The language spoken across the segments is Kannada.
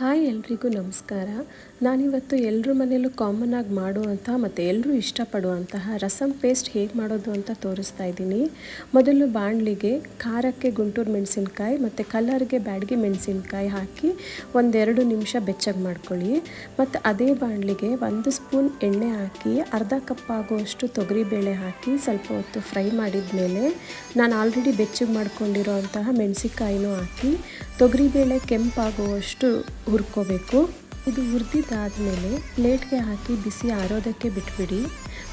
ಹಾಯ್ ಎಲ್ರಿಗೂ ನಮಸ್ಕಾರ. ನಾನಿವತ್ತು ಎಲ್ಲರ ಮನೆಯಲ್ಲೂ ಕಾಮನ್ ಆಗಿ ಮಾಡುವಂಥ ಮತ್ತು ಎಲ್ಲರೂ ಇಷ್ಟಪಡುವಂತಹ ರಸಂ ಪೇಸ್ಟ್ ಹೇಗೆ ಮಾಡೋದು ಅಂತ ತೋರಿಸ್ತಾ ಇದ್ದೀನಿ. ಮೊದಲು ಬಾಣಲಿಗೆ ಖಾರಕ್ಕೆ ಗುಂಟೂರು ಮೆಣಸಿನ್ಕಾಯಿ ಮತ್ತು ಕಲರ್ಗೆ ಬ್ಯಾಡ್ಗೆ ಮೆಣಸಿನ್ಕಾಯಿ ಹಾಕಿ ಒಂದೆರಡು ನಿಮಿಷ ಬೆಚ್ಚಗೆ ಮಾಡ್ಕೊಳ್ಳಿ. ಮತ್ತು ಅದೇ ಬಾಣಲಿಗೆ ಒಂದು ಸ್ಪೂನ್ ಎಣ್ಣೆ ಹಾಕಿ ಅರ್ಧ ಕಪ್ ಆಗುವಷ್ಟು ತೊಗರಿಬೇಳೆ ಹಾಕಿ ಸ್ವಲ್ಪ ಹೊತ್ತು ಫ್ರೈ ಮಾಡಿದ ಮೇಲೆ ನಾನು ಆಲ್ರೆಡಿ ಬೆಚ್ಚಗೆ ಮಾಡ್ಕೊಂಡಿರೋ ಅಂತಹ ಮೆಣಸಿನ್ಕಾಯಿನೂ ಹಾಕಿ ತೊಗರಿಬೇಳೆ ಕೆಂಪಾಗುವಷ್ಟು ಹುರ್ಕೋಬೇಕು. ಇದು ಹುರಿದಿದ್ದಾದಮೇಲೆ ಪ್ಲೇಟ್ಗೆ ಹಾಕಿ ಬಿಸಿ ಆರೋದಕ್ಕೆ ಬಿಟ್ಬಿಡಿ.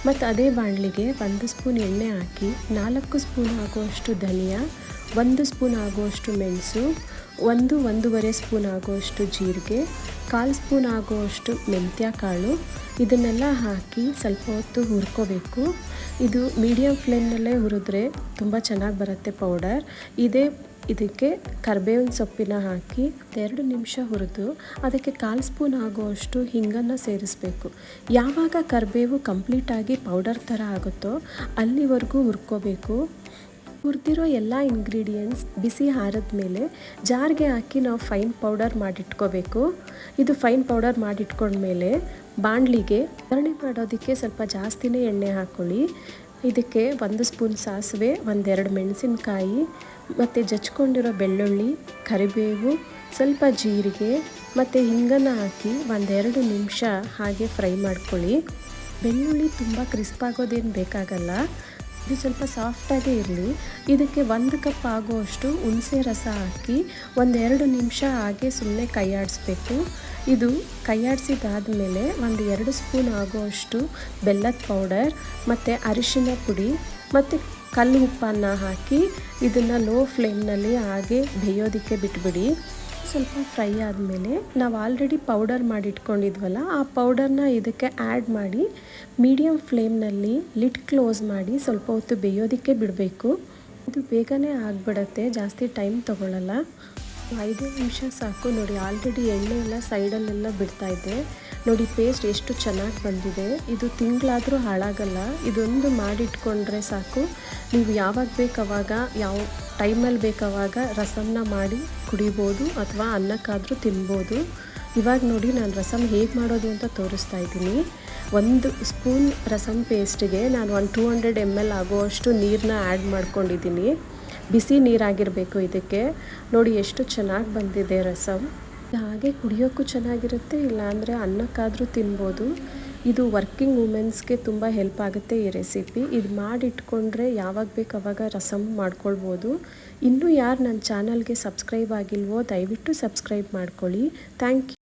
ಮತ್ತು ಅದೇ ಬಾಣಲಿಗೆ ಒಂದು ಸ್ಪೂನ್ ಎಣ್ಣೆ ಹಾಕಿ, ನಾಲ್ಕು ಸ್ಪೂನ್ ಆಗುವಷ್ಟು ಧನಿಯಾ, ಒಂದು ಸ್ಪೂನ್ ಆಗುವಷ್ಟು ಮೆಣಸು, ಒಂದು ಒಂದೂವರೆ ಸ್ಪೂನ್ ಆಗುವಷ್ಟು ಜೀರಿಗೆ, ಕಾಲು ಸ್ಪೂನ್ ಆಗುವಷ್ಟು ಮೆಂತ್ಯ ಕಾಳು ಇದನ್ನೆಲ್ಲ ಹಾಕಿ ಸ್ವಲ್ಪ ಹೊತ್ತು ಹುರ್ಕೋಬೇಕು. ಇದು ಮೀಡಿಯಮ್ ಫ್ಲೇಮ್ನಲ್ಲೇ ಹುರಿದ್ರೆ ತುಂಬ ಚೆನ್ನಾಗಿ ಬರುತ್ತೆ ಪೌಡರ್. ಇದೇ ಇದಕ್ಕೆ ಕರ್ಬೇವಿನ ಸೊಪ್ಪಿನ ಹಾಕಿ ಎರಡು ನಿಮಿಷ ಹುರಿದು ಅದಕ್ಕೆ ಕಾಲು ಸ್ಪೂನ್ ಆಗುವಷ್ಟು ಹಿಂಗನ್ನು ಸೇರಿಸಬೇಕು. ಯಾವಾಗ ಕರಿಬೇವು ಕಂಪ್ಲೀಟಾಗಿ ಪೌಡರ್ ಥರ ಆಗುತ್ತೋ ಅಲ್ಲಿವರೆಗೂ ಹುರ್ಕೋಬೇಕು. ಹುರಿದಿರೋ ಎಲ್ಲ ಇಂಗ್ರೀಡಿಯೆಂಟ್ಸ್ ಬಿಸಿ ಹಾರದ ಮೇಲೆ ಜಾರ್ಗೆ ಹಾಕಿ ನಾವು ಫೈನ್ ಪೌಡರ್ ಮಾಡಿಟ್ಕೋಬೇಕು. ಇದು ಫೈನ್ ಪೌಡರ್ ಮಾಡಿಟ್ಕೊಂಡ್ಮೇಲೆ ಬಾಣಲಿಗೆ ಒಗ್ಗರಣೆ ಮಾಡೋದಕ್ಕೆ ಸ್ವಲ್ಪ ಜಾಸ್ತಿನೇ ಎಣ್ಣೆ ಹಾಕ್ಕೊಳ್ಳಿ ಇದಕ್ಕೆ ಒಂದು ಸ್ಪೂನ್ ಸಾಸಿವೆ, ಒಂದೆರಡು ಮೆಣಸಿನಕಾಯಿ, ಮತ್ತು ಜಚ್ಕೊಂಡಿರೋ ಬೆಳ್ಳುಳ್ಳಿ, ಕರಿಬೇವು, ಸ್ವಲ್ಪ ಜೀರಿಗೆ, ಮತ್ತು ಹಿಂಗನ ಹಾಕಿ ಒಂದೆರಡು ನಿಮಿಷ ಹಾಗೆ ಫ್ರೈ ಮಾಡ್ಕೊಳ್ಳಿ. ಬೆಳ್ಳುಳ್ಳಿ ತುಂಬ ಕ್ರಿಸ್ಪ್ ಆಗೋದೇನು ಬೇಕಾಗಲ್ಲ. ಇದು ಸ್ವಲ್ಪ ಸಾಫ್ಟಾಗೇ ಇರಲಿ. ಇದಕ್ಕೆ ಒಂದು ಕಪ್ ಆಗುವಷ್ಟು ಹುಣಸೆ ರಸ ಹಾಕಿ ಒಂದೆರಡು ನಿಮಿಷ ಹಾಗೆ ಸುಮ್ಮನೆ ಕೈಯಾಡಿಸ್ಬೇಕು. ಇದು ಕೈಯಾಡಿಸಿದಾದ್ಮೇಲೆ ಒಂದು ಎರಡು ಸ್ಪೂನ್ ಆಗುವಷ್ಟು ಬೆಲ್ಲದ ಪೌಡರ್ ಮತ್ತು ಅರಿಶಿನ ಪುಡಿ ಮತ್ತು ಕಲ್ಲು ಉಪ್ಪನ್ನು ಹಾಕಿ ಇದನ್ನು ಲೋ ಫ್ಲೇಮ್ನಲ್ಲಿ ಹಾಗೆ ಬೇಯೋದಕ್ಕೆ ಬಿಟ್ಬಿಡಿ. ಸ್ವಲ್ಪ ಫ್ರೈ ಆದಮೇಲೆ ನಾವು ಆಲ್ರೆಡಿ ಪೌಡರ್ ಮಾಡಿಟ್ಕೊಂಡಿದ್ವಲ್ಲ, ಆ ಪೌಡರ್ನ ಇದಕ್ಕೆ ಆ್ಯಡ್ ಮಾಡಿ ಮೀಡಿಯಮ್ ಫ್ಲೇಮ್ನಲ್ಲಿ ಲಿಟ್ ಕ್ಲೋಸ್ ಮಾಡಿ ಸ್ವಲ್ಪ ಹೊತ್ತು ಬೇಯೋದಕ್ಕೆ ಬಿಡಬೇಕು. ಇದು ಬೇಗನೆ ಆಗಿಬಿಡತ್ತೆ, ಜಾಸ್ತಿ ಟೈಮ್ ತೊಗೊಳ್ಳಲ್ಲ ಐದೇ ನಿಮಿಷ ಸಾಕು ನೋಡಿ, ಆಲ್ರೆಡಿ ಎಣ್ಣೆ ಎಲ್ಲ ಸೈಡಲ್ಲೆಲ್ಲ ಇದೆ. ನೋಡಿ ಪೇಸ್ಟ್ ಎಷ್ಟು ಚೆನ್ನಾಗಿ ಬಂದಿದೆ. ಇದು ತಿಂಗಳಾದರೂ ಹಾಳಾಗಲ್ಲ. ಇದೊಂದು ಮಾಡಿಟ್ಕೊಂಡ್ರೆ ಸಾಕು. ನೀವು ಯಾವಾಗ ಬೇಕಾವಾಗ, ಯಾವ ಟೈಮಲ್ಲಿ ಬೇಕಾವಾಗ ರಸಮನ್ನ ಮಾಡಿ ಕುಡಿಬೋದು ಅಥವಾ ಅನ್ನಕ್ಕಾದರೂ ತಿನ್ಬೋದು. ಇವಾಗ ನೋಡಿ, ನಾನು ರಸಮ್ ಹೇಗೆ ಮಾಡೋದು ಅಂತ ತೋರಿಸ್ತಾ ಇದ್ದೀನಿ. ಒಂದು ಸ್ಪೂನ್ ರಸಮ್ ಪೇಸ್ಟಿಗೆ ನಾನು ಒಂದು ಟೂ ಹಂಡ್ರೆಡ್ ಎಂ ಎಲ್ ಆಗುವಷ್ಟು ನೀರನ್ನ ಆ್ಯಡ್ ಮಾಡ್ಕೊಂಡಿದ್ದೀನಿ. ಬಿಸಿ ನೀರಾಗಿರಬೇಕು ಇದಕ್ಕೆ. ನೋಡಿ, ಎಷ್ಟು ಚೆನ್ನಾಗಿ ಬಂದಿದೆ ರಸಮ್ ಹಾಗೆ ಕುಡಿಯೋಕ್ಕೂ ಚೆನ್ನಾಗಿರುತ್ತೆ, ಇಲ್ಲಾಂದರೆ ಅನ್ನಕ್ಕಾದರೂ ತಿನ್ಬೋದು. ಇದು ವರ್ಕಿಂಗ್ ವುಮೆನ್ಸ್ಗೆ ತುಂಬ ಹೆಲ್ಪ್ ಆಗುತ್ತೆ ಈ ರೆಸಿಪಿ. ಇದು ಮಾಡಿಟ್ಕೊಂಡ್ರೆ ಯಾವಾಗ ಬೇಕು ಅವಾಗ ರಸಮ್ ಮಾಡ್ಕೊಳ್ಬೋದು. ಇನ್ನೂ ಯಾರು ನನ್ನ ಚಾನಲ್ಗೆ ಸಬ್ಸ್ಕ್ರೈಬ್ ಆಗಿಲ್ವೋ ದಯವಿಟ್ಟು ಸಬ್ಸ್ಕ್ರೈಬ್ ಮಾಡ್ಕೊಳ್ಳಿ. Thank you.